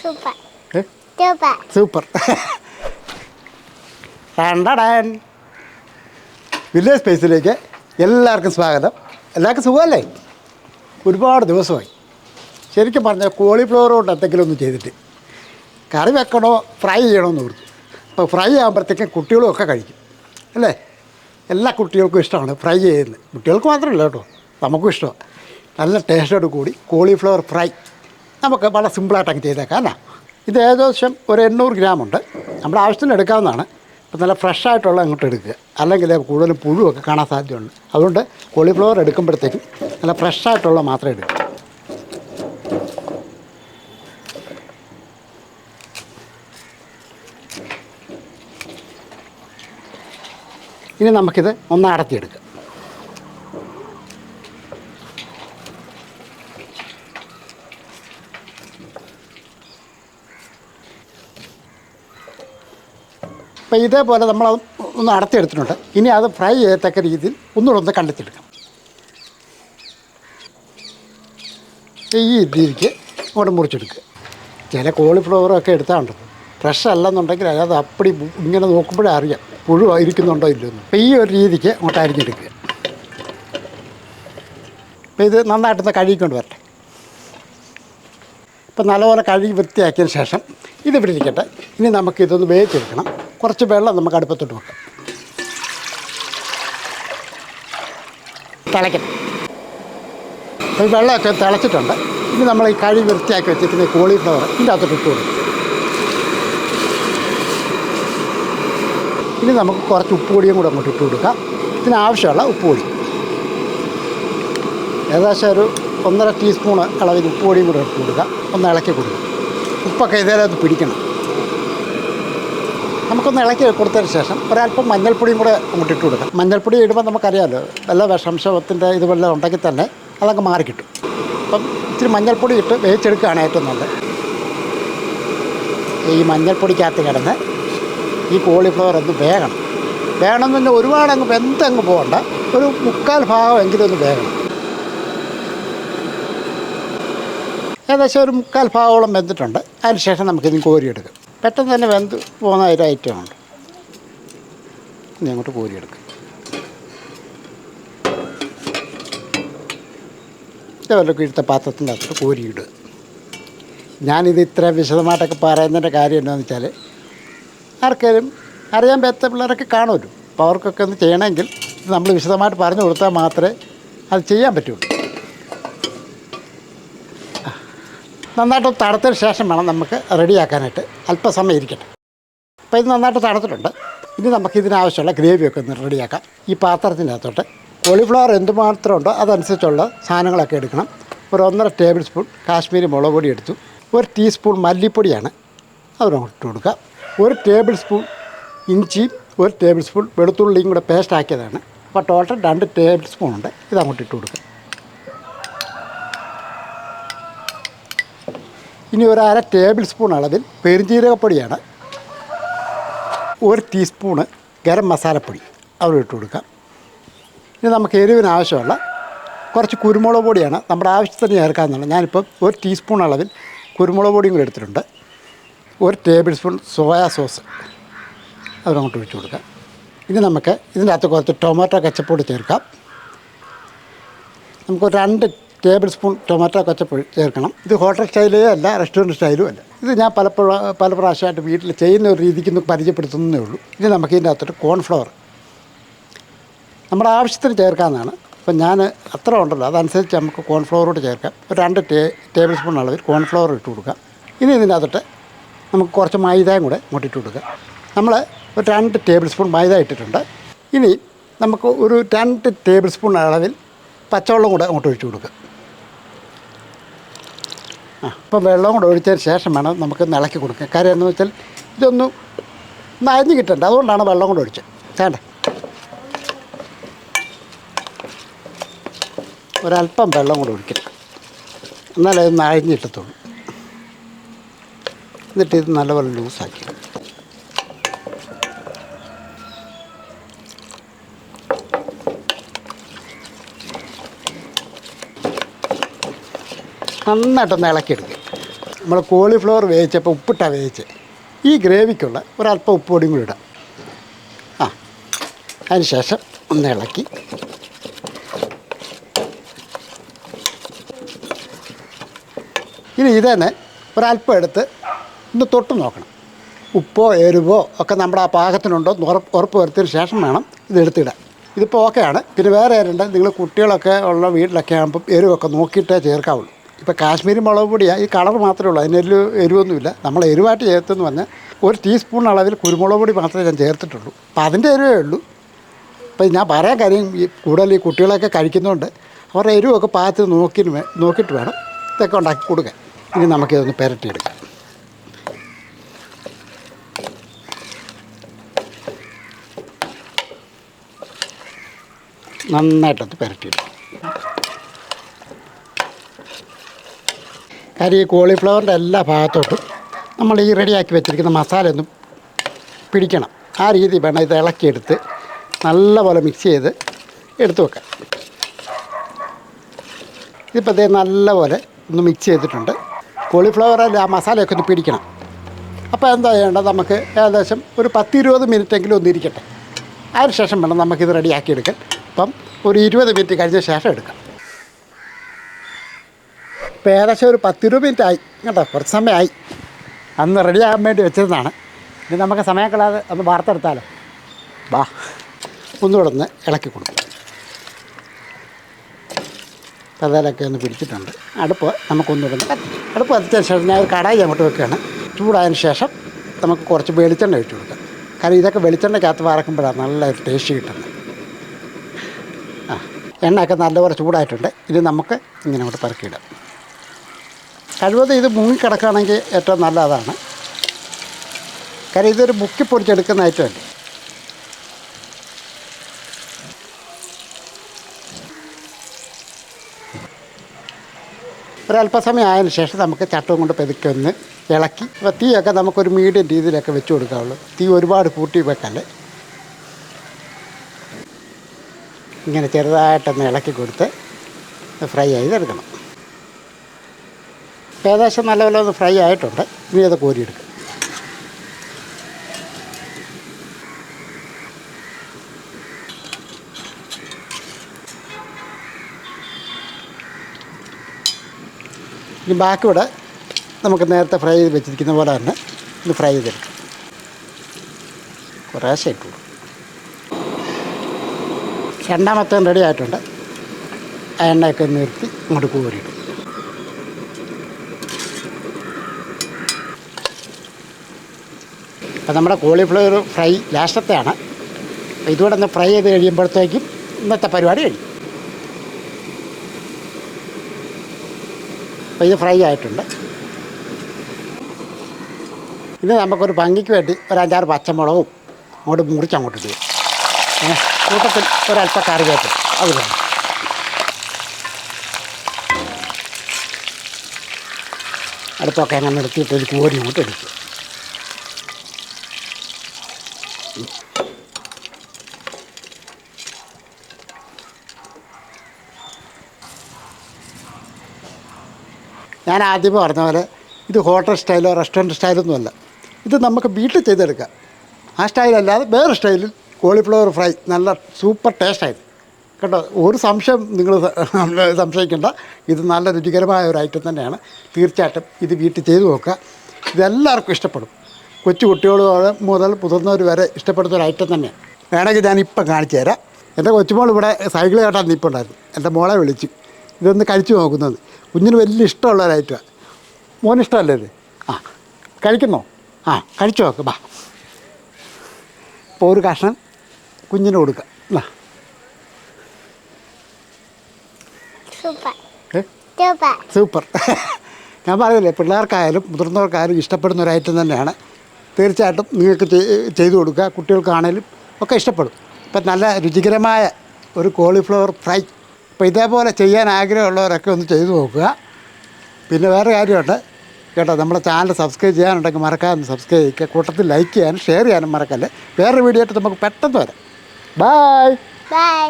Super super രണ്ടടാൻ village സ്പേസിലേക്ക് എല്ലാവർക്കും സ്വാഗതം. എല്ലാവർക്കും സുഖമല്ലേ? ഒരുപാട് ദിവസമായി. ശരിക്കും പറഞ്ഞാൽ കോളിഫ്ലവർ കൊണ്ട് എന്തെങ്കിലും ഒന്നും ചെയ്തിട്ട് കറി വെക്കണോ ഫ്രൈ ചെയ്യണമെന്ന് ഓർത്തു. അപ്പോൾ ഫ്രൈ ആകുമ്പോഴത്തേക്കും കുട്ടികളും ഒക്കെ കഴിക്കും. അല്ലേ? എല്ലാ കുട്ടികൾക്കും ഇഷ്ടമാണ് ഫ്രൈ ചെയ്യുന്നത്. കുട്ടികൾക്ക് മാത്രമല്ല കേട്ടോ. നമുക്കും ഇഷ്ടമാണ്. നല്ല ടേസ്റ്റോട് കൂടി കോളിഫ്ലവർ ഫ്രൈ നമുക്ക് വളരെ സിമ്പിളായിട്ട് അങ്ങ് ചെയ്തേക്കാം അല്ല ഇത് ഏകദേശം ഒരു എണ്ണൂറ് ഗ്രാം ഉണ്ട് നമ്മുടെ ആവശ്യത്തിന് എടുക്കാവുന്നതാണ്. അപ്പം നല്ല ഫ്രഷായിട്ടുള്ള അങ്ങോട്ട് എടുക്കുക. അല്ലെങ്കിൽ കൂടുതലും പുഴുവൊക്കെ കാണാൻ സാധ്യതയുണ്ട്. അതുകൊണ്ട് കോളിഫ്ലവർ എടുക്കുമ്പോഴത്തേക്കും നല്ല ഫ്രഷായിട്ടുള്ള മാത്രം എടുക്കുക. ഇനി നമുക്കിത് ഒന്ന് അടത്തിയെടുക്കാം. അപ്പോൾ ഇതേപോലെ നമ്മൾ ഒന്ന് അടുത്തെടുത്തിട്ടുണ്ട് ഇനി അത് ഫ്രൈ ചെയ്യത്തക്ക രീതിയിൽ ഒന്നുകൂടെ ഒന്ന് കണ്ടെത്തിയെടുക്കാം. ഈ രീതിക്ക് അങ്ങോട്ട് മുറിച്ചെടുക്കുക. ചില കോളിഫ്ലവറൊക്കെ എടുത്താണ്ടത് ഫ്രഷ് അല്ലെന്നുണ്ടെങ്കിൽ അത് അപ്പടി ഇങ്ങനെ നോക്കുമ്പോഴേ അറിയാം. പുഴു ഇരിക്കുന്നുണ്ടോ ഇല്ലെന്ന് അപ്പോൾ ഈ ഒരു രീതിക്ക് അങ്ങോട്ട് അരിഞ്ഞെടുക്കുക. അപ്പോൾ ഇത് നന്നായിട്ടൊന്ന് കഴുകിക്കൊണ്ട് വരട്ടെ. ഇപ്പം നല്ലപോലെ കഴുകി വൃത്തിയാക്കിയതിന് ശേഷം ഇതിവിടെ ഇരിക്കട്ടെ. ഇനി നമുക്കിതൊന്ന് വേവിച്ചെടുക്കണം. കുറച്ച് വെള്ളം നമുക്ക് അടുപ്പത്തോട്ട് വെക്കാം. ഈ വെള്ളമൊക്കെ തിളച്ചിട്ടുണ്ട്. ഇനി നമ്മൾ ഈ കഴി വൃത്തിയാക്കി വെച്ചിരിക്കുന്ന കോളിഫ്ലവർ ഇതിന്റെ അകത്തോട്ട് ഇട്ട് കൊടുക്കും. ഇനി നമുക്ക് കുറച്ച് ഉപ്പുപൊടിയും കൂടെ അങ്ങോട്ട് ഇട്ട് കൊടുക്കാം. ഇതിന് ആവശ്യമുള്ള ഉപ്പുപൊടി ഏകദേശം ഒരു ഒന്നര ടീസ്പൂണ് അളവിൽ ഉപ്പുപൊടിയും കൂടെ ഇട്ട് കൊടുക്കുക ഒന്ന് ഇളക്കി കൊടുക്കുക ഉപ്പൊക്കെ ഇതേ പിടിക്കണം. നമുക്കൊന്ന് ഇളക്കി കൊടുത്തതിന് ശേഷം ഒരല്പം മഞ്ഞൾപ്പൊടിയും കൂടെ അങ്ങോട്ട് ഇട്ട് കൊടുക്കാം. മഞ്ഞൾപ്പൊടി ഇടുമ്പോൾ നമുക്കറിയാമല്ലോ വല്ല വിഷാംശത്തിന്റെ ഇത് വല്ല ഉണ്ടെങ്കിൽ തന്നെ അതങ്ങ് മാറിക്കിട്ടും അപ്പം ഇച്ചിരി മഞ്ഞൾപ്പൊടി ഇട്ട് വേവിച്ചെടുക്കുകയാണ് ഏറ്റവും നല്ലത്. ഈ മഞ്ഞൾപ്പൊടിക്കകത്ത് കിടന്ന് ഈ കോളിഫ്ലവർ ഒന്ന് വേകണം. വേണം പറഞ്ഞാൽ ഒരുപാട് അങ്ങ് വെന്തങ്ങ് പോകണ്ട. ഒരു മുക്കാൽ ഭാഗം എങ്കിലും ഒന്ന് വേകണം. ഏകദേശം ഒരു മുക്കാൽ ഭാഗോളം വെന്തിട്ടുണ്ട്. അതിന് ശേഷം നമുക്കിതിന് കോരിയെടുക്കാം. പെട്ടെന്ന് തന്നെ വെന്ത് പോകുന്ന ഒരു ഐറ്റമുണ്ട് ഇനി അങ്ങോട്ട് കോരിയെടുക്കാം ഇതേപോലെ ഇഴുത്ത പാത്രത്തിന്റെ അകത്ത് കോരിയിടുക ഞാനിത് ഇത്ര വിശദമായിട്ടൊക്കെ പറയുന്നതിന്റെ കാര്യം എന്താണെന്ന് വെച്ചാൽ ആർക്കെങ്കിലും അറിയാൻ പറ്റാത്ത പിള്ളേരൊക്കെ കാണുമല്ലോ. അപ്പോൾ അവർക്കൊക്കെ ഒന്ന് ചെയ്യണമെങ്കിൽ നമ്മൾ വിശദമായിട്ട് പറഞ്ഞു കൊടുത്താൽ മാത്രമേ അത് ചെയ്യാൻ പറ്റുള്ളൂ. നന്നായിട്ട് തണുത്തതിന് ശേഷം വേണം നമുക്ക് റെഡിയാക്കാനായിട്ട് അല്പസമയം ഇരിക്കട്ടെ. അപ്പോൾ ഇത് നന്നായിട്ട് തണുത്തിട്ടുണ്ട്. ഇനി നമുക്ക് ഇതിനാവശ്യമുള്ള ഗ്രേവിയൊക്കെ ഒന്ന് റെഡിയാക്കാം. ഈ പാത്രത്തിനകത്തോട്ട് കോളിഫ്ലവർ എന്തുമാത്രം ഉണ്ടോ അതനുസരിച്ചുള്ള സാധനങ്ങളൊക്കെ എടുക്കണം. ഒരു ഒന്നര ടേബിൾ സ്പൂൺ കാശ്മീരി മുളക് പൊടി എടുത്തു. ഒരു ടീസ്പൂൺ മല്ലിപ്പൊടിയാണ് അതിനോട്ട് കൊടുക്കുക. ഒരു ടേബിൾ സ്പൂൺ ഇഞ്ചിയും ഒരു ടേബിൾ സ്പൂൺ വെളുത്തുള്ളിയും കൂടെ പേസ്റ്റ് ആക്കിയതാണ് അപ്പോൾ ടോട്ടൽ രണ്ട് ടേബിൾ സ്പൂൺ ഉണ്ട്. ഇത് അങ്ങോട്ട് ഇട്ട് കൊടുക്കുക. ഇനി ഒരു അര ടേബിൾ സ്പൂൺ അളവിൽ പെരുംജീരകപ്പൊടിയാണ് ഒരു ടീസ്പൂണ് ഗരം മസാലപ്പൊടി അവിടെ ഇട്ട് കൊടുക്കാം. ഇനി നമുക്ക് എരിവിന് ആവശ്യമുള്ള കുറച്ച് കുരുമുളക് പൊടിയാണ് നമ്മുടെ ആവശ്യത്തിന് ചേർക്കാമെന്നുള്ളത് ഞാനിപ്പം ഒരു ടീസ്പൂൺ അളവിൽ കുരുമുളക് പൊടിയും കൂടി എടുത്തിട്ടുണ്ട്. ഒരു ടേബിൾ സ്പൂൺ സോയാ സോസ് അതിനങ്ങോട്ട് ഒഴിച്ച് കൊടുക്കാം. ഇനി നമുക്ക് ഇതിന്റെ അകത്ത് കുറച്ച് ടൊമാറ്റോ കച്ചപ്പൊടി ചേർക്കാം. നമുക്ക് രണ്ട് ടേബിൾ സ്പൂൺ ടൊമാറ്റോ കച്ചപ്പൊടി ചേർക്കണം. ഇത് ഹോട്ടൽ സ്റ്റൈലേ അല്ല റെസ്റ്റോറന്റ് സ്റ്റൈലും അല്ല. ഇത് ഞാൻ പലപ്പോഴും പല പ്രാവശ്യമായിട്ട് വീട്ടിൽ ചെയ്യുന്ന ഒരു രീതിക്ക് ഒന്ന് പരിചയപ്പെടുത്തുന്നേ ഉള്ളൂ. ഇനി നമുക്ക് ഇതിന്റെ അകത്തോട്ട് കോൺഫ്ലവർ നമ്മുടെ ആവശ്യത്തിന് ചേർക്കാമെന്നാണ് അപ്പം ഞാൻ അത്ര ഉണ്ടല്ലോ അതനുസരിച്ച് നമുക്ക് കോൺഫ്ലവറോട് ചേർക്കാം. ഒരു രണ്ട് ടേ ടേബിൾ സ്പൂൺ അളവിൽ കോൺഫ്ലവർ ഇട്ട് കൊടുക്കാം. ഇനി ഇതിന്റെ അകത്തോട്ട് നമുക്ക് കുറച്ച് മൈദയും കൂടെ ഇങ്ങോട്ട് ഇട്ട് കൊടുക്കാം. നമ്മൾ ഒരു രണ്ട് ടേബിൾ സ്പൂൺ മൈദ ഇട്ടിട്ടുണ്ട്. ഇനി നമുക്ക് ഒരു രണ്ട് ടേബിൾ സ്പൂൺ അളവിൽ പച്ചവെള്ളം കൂടെ അങ്ങോട്ട് ഒഴിച്ച് കൊടുക്കുക ഇപ്പം വെള്ളം കൂടെ ഒഴിച്ചതിന് ശേഷം വേണം നമുക്ക് ഇളക്കി കൊടുക്കുക കാര്യം എന്ന് വെച്ചാൽ ഇതൊന്നും ഒന്ന് കിട്ടണ്ട. അതുകൊണ്ടാണ് വെള്ളം കൂടെ ഒഴിച്ചത്. വേണ്ട? ഒരല്പം വെള്ളം കൂടെ ഒഴിക്കണം. എന്നാലേ ഇത് അഴിഞ്ഞ് കിട്ടത്തുള്ളൂ എന്നിട്ട് ഇത് നല്ലപോലെ ലൂസാക്കി നന്നായിട്ടൊന്ന് ഇളക്കിയെടുക്കുക നമ്മൾ കോളിഫ്ലവർ വേവിച്ചപ്പോൾ ഉപ്പിട്ടാണ് വേവിച്ച് ഈ ഗ്രേവിക്കുള്ള ഒരല്പം ഉപ്പ് പൊടിയും കൂടി ഇടാം. ആ അതിന് ശേഷം ഒന്ന് ഇളക്കി. ഇനി ഇത് തന്നെ ഒരല്പം എടുത്ത് ഒന്ന് തൊട്ട് നോക്കണം. ഉപ്പോ എരിവോ ഒക്കെ നമ്മുടെ ആ പാകത്തിനുണ്ടോ എന്ന് ഉറപ്പ് ഉറപ്പ് വരുത്തിയതിന് ശേഷം വേണം ഇത് എടുത്തിടാൻ. ഇതിപ്പോൾ ഓക്കെയാണ്. പിന്നെ വേറെ ആരുണ്ട്? നിങ്ങൾ കുട്ടികളൊക്കെ ഉള്ള വീട്ടിലൊക്കെ ആകുമ്പം എരിവൊക്കെ നോക്കിയിട്ടേ ചേർക്കാവുള്ളൂ. ഇപ്പോൾ കാശ്മീരി മുളക് പൊടിയാണ് ഈ കളർ മാത്രമേ ഉള്ളൂ അതിന് എരിവ് എരിവൊന്നുമില്ല. നമ്മൾ എരിവായിട്ട് ചേർത്തെന്ന് പറഞ്ഞാൽ ഒരു ടീസ്പൂൺ അളവിൽ കുരുമുളക് പൊടി മാത്രമേ ഞാൻ ചേർത്തിട്ടുള്ളൂ. അപ്പം അതിന്റെ എരിവേ ഉള്ളൂ. അപ്പം ഞാൻ പറയാൻ കാര്യം ഈ കൂടുതൽ ഈ കുട്ടികളൊക്കെ കഴിക്കുന്നതുകൊണ്ട് അവരുടെ എരിവൊക്കെ പാകത്തിൽ നോക്കി നോക്കിയിട്ട് വേണം ഇതൊക്കെ ഉണ്ടാക്കി കൊടുക്കാൻ. ഇനി നമുക്കിതൊന്ന് പുരട്ടിയെടുക്കാം. നന്നായിട്ടൊന്ന് പുരട്ടിയെടുക്കും. കാര്യം ഈ കോളിഫ്ലവറിന്റെ എല്ലാ ഭാഗത്തോട്ടും നമ്മൾ ഈ റെഡിയാക്കി വെച്ചിരിക്കുന്ന മസാല ഒന്നും പിടിക്കണം. ആ രീതി വേണം ഇത് ഇളക്കിയെടുത്ത് നല്ലപോലെ മിക്സ് ചെയ്ത് എടുത്തു വെക്കാം. ഇതിപ്പോൾ ഇതേ നല്ലപോലെ ഒന്ന് മിക്സ് ചെയ്തിട്ടുണ്ട്. കോളിഫ്ലവറിൽ ആ മസാലയൊക്കെ ഒന്ന് പിടിക്കണം. അപ്പോൾ എന്താ ചെയ്യേണ്ടത്? നമുക്ക് ഏകദേശം ഒരു പത്തിരുപത് മിനിറ്റെങ്കിലും ഒന്ന് ഇരിക്കട്ടെ. അതിന് ശേഷം വേണം നമുക്കിത് റെഡിയാക്കി എടുക്കാൻ. അപ്പം ഒരു ഇരുപത് മിനിറ്റ് കഴിഞ്ഞ ശേഷം എടുക്കാം. ഇപ്പോൾ ഏകദേശം ഒരു പത്തിരുപത് മിനിറ്റ് ആയി. കേട്ടോ കുറച്ച് സമയമായി. അന്ന് റെഡിയാകാൻ വേണ്ടി വെച്ചിരുന്നതാണ്. ഇനി നമുക്ക് സമയം കളയാതെ ഒന്ന് വാർത്തെടുത്താലോ വാ ഒന്ന് ഇളക്കി കൊടുക്കും. പതലൊക്കെ ഒന്ന് പിടിച്ചിട്ടുണ്ട്. അടുപ്പ് നമുക്കൊന്നുകൂടെ ഒന്ന് കത്തിക്കാം അടുപ്പ് കത്തിച്ചതിന് ശേഷം ഞാൻ ഒരു കടായി അങ്ങോട്ട് വെക്കുകയാണ്. ചൂടായതിന് ശേഷം നമുക്ക് കുറച്ച് വെളിച്ചെണ്ണ ഒഴിച്ചു കൊടുക്കാം. കാരണം ഇതൊക്കെ വെളിച്ചെണ്ണയ്ക്കകത്ത് വറക്കുമ്പോഴാണ് നല്ല ടേസ്റ്റ് കിട്ടുന്നത്. ആ എണ്ണയൊക്കെ നല്ലപോലെ ചൂടായിട്ടുണ്ട്. ഇത് നമുക്ക് ഇങ്ങനെ അങ്ങോട്ട് പറക്കിയിടാം. കഴിവതും ഇത് മുങ്ങിക്കിടക്കുകയാണെങ്കിൽ ഏറ്റവും നല്ല അതാണ് കാര്യം ഇതൊരു മുക്കി പൊടിച്ചെടുക്കുന്ന ഐറ്റമല്ലേ ഒരല്പസമയം ആയതിനു ശേഷം നമുക്ക് ചട്ടവും കൊണ്ട് പെതുക്കി ഒന്ന് ഇളക്കി. അപ്പോൾ തീയൊക്കെ നമുക്കൊരു മീഡിയം രീതിയിലൊക്കെ വെച്ച് കൊടുക്കാവുള്ളൂ. തീ ഒരുപാട് കൂട്ടി വെക്കല്ലേ? ഇങ്ങനെ ചെറുതായിട്ടൊന്ന് ഇളക്കി കൊടുത്ത് ഫ്രൈ ചെയ്തെടുക്കണം. ഏകദേശം നല്ലപോലെ ഒന്ന് ഫ്രൈ ആയിട്ടുണ്ട്. ഇനി അത് കോരിയെടുക്കും. ഇനി ബാക്കി ഇവിടെ നമുക്ക് നേരത്തെ ഫ്രൈ ചെയ്ത് വെച്ചിരിക്കുന്ന പോലെ തന്നെ ഇത് ഫ്രൈ ചെയ്തെടുക്കും. കുറേശ്ശെ ഇട്ടു. രണ്ടാമത്തെ റെഡി ആയിട്ടുണ്ട്. ആ എണ്ണയൊക്കെ നിർത്തി ഇങ്ങോട്ട് കോരിയിടും അപ്പോൾ നമ്മുടെ കോളിഫ്ലവർ ഫ്രൈ ലാസ്റ്റത്തെയാണ്. അപ്പോൾ ഇതുകൂടെ ഒന്ന് ഫ്രൈ ചെയ്ത് കഴിയുമ്പോഴത്തേക്കും ഇന്നത്തെ പരിപാടി കഴിയും അപ്പോൾ ഇത് ഫ്രൈ ആയിട്ടുണ്ട്. ഇത് നമുക്കൊരു ഭംഗിക്ക് വേണ്ടി ഒരു അഞ്ചാറ് പച്ചമുളകും അങ്ങോട്ട് മുറിച്ച് അങ്ങോട്ട് ഇടുക. കൂട്ടത്തിൽ ഒരല്പ കറിവേപ്പില. അത് വേണം അടുപ്പൊക്കെ അങ്ങനെ നിർത്തിയിട്ട് ഒരു കോരി അങ്ങോട്ട് എടുക്കുക. ഞാൻ ആദ്യമേ പറഞ്ഞ പോലെ ഇത് ഹോട്ടൽ സ്റ്റൈലോ റെസ്റ്റോറന്റ് സ്റ്റൈലൊന്നുമല്ല ഇത് നമുക്ക് വീട്ടിൽ ചെയ്തെടുക്കാം. ആ സ്റ്റൈലല്ലാതെ വേറെ സ്റ്റൈലിൽ കോളിഫ്ലവർ ഫ്രൈ നല്ല സൂപ്പർ ടേസ്റ്റായത്. കേട്ടോ ഒരു സംശയം നിങ്ങൾ സംശയിക്കേണ്ട. ഇത് നല്ല രുചികരമായ ഒരു ഐറ്റം തന്നെയാണ്. തീർച്ചയായിട്ടും ഇത് വീട്ടിൽ ചെയ്തു നോക്കുക. ഇതെല്ലാവർക്കും ഇഷ്ടപ്പെടും. കൊച്ചു കുട്ടികൾ മുതൽ മുതിർന്നവർ വരെ ഇഷ്ടപ്പെടുന്ന ഒരു ഐറ്റം തന്നെയാണ്. വേണമെങ്കിൽ ഞാൻ ഇപ്പം കാണിച്ചു തരാം. എന്റെ കൊച്ചുമോൾ ഇവിടെ സൈക്കിൾ കേട്ടാൽ നിൽപ്പുണ്ടായിരുന്നു. എന്റെ മോളെ വിളിച്ചു. ഇതൊന്ന് കഴിച്ചു നോക്കുന്നത്. കുഞ്ഞിന് വലിയ ഇഷ്ടമുള്ള ഒരു മോനിഷ്ടമല്ലേ ഇത്? ആ കഴിക്കുന്നോ? ആ കഴിച്ചു നോക്ക് ബാ. ഇപ്പോൾ ഒരു കഷ്ണം കുഞ്ഞിന് കൊടുക്കുക സൂപ്പർ. ഞാൻ പറയില്ലേ പിള്ളേർക്കായാലും മുതിർന്നവർക്കായാലും ഇഷ്ടപ്പെടുന്ന ഒരു ഐറ്റം തന്നെയാണ്. തീർച്ചയായിട്ടും നിങ്ങൾക്ക് ചെയ്- ചെയ്തു കൊടുക്കുക. കുട്ടികൾക്കാണേലും ഒക്കെ ഇഷ്ടപ്പെടും. ഇപ്പം നല്ല രുചികരമായ ഒരു കോളിഫ്ലവർ ഫ്രൈ അപ്പോൾ ഇതേപോലെ ചെയ്യാൻ ആഗ്രഹമുള്ളവരൊക്കെ ഒന്ന് ചെയ്തു നോക്കുക. പിന്നെ വേറെ കാര്യമുണ്ട്. കേട്ടോ നമ്മുടെ ചാനൽ സബ്സ്ക്രൈബ് ചെയ്യാനുണ്ടെങ്കിൽ മറക്കാതെ സബ്സ്ക്രൈബ് ചെയ്യുക. കൂട്ടത്തിൽ ലൈക്ക് ചെയ്യാനും ഷെയർ ചെയ്യാനും മറക്കല്ലേ. വേറെ വീഡിയോ ആയിട്ട് നമുക്ക് പെട്ടെന്ന് വരാം. Bye bye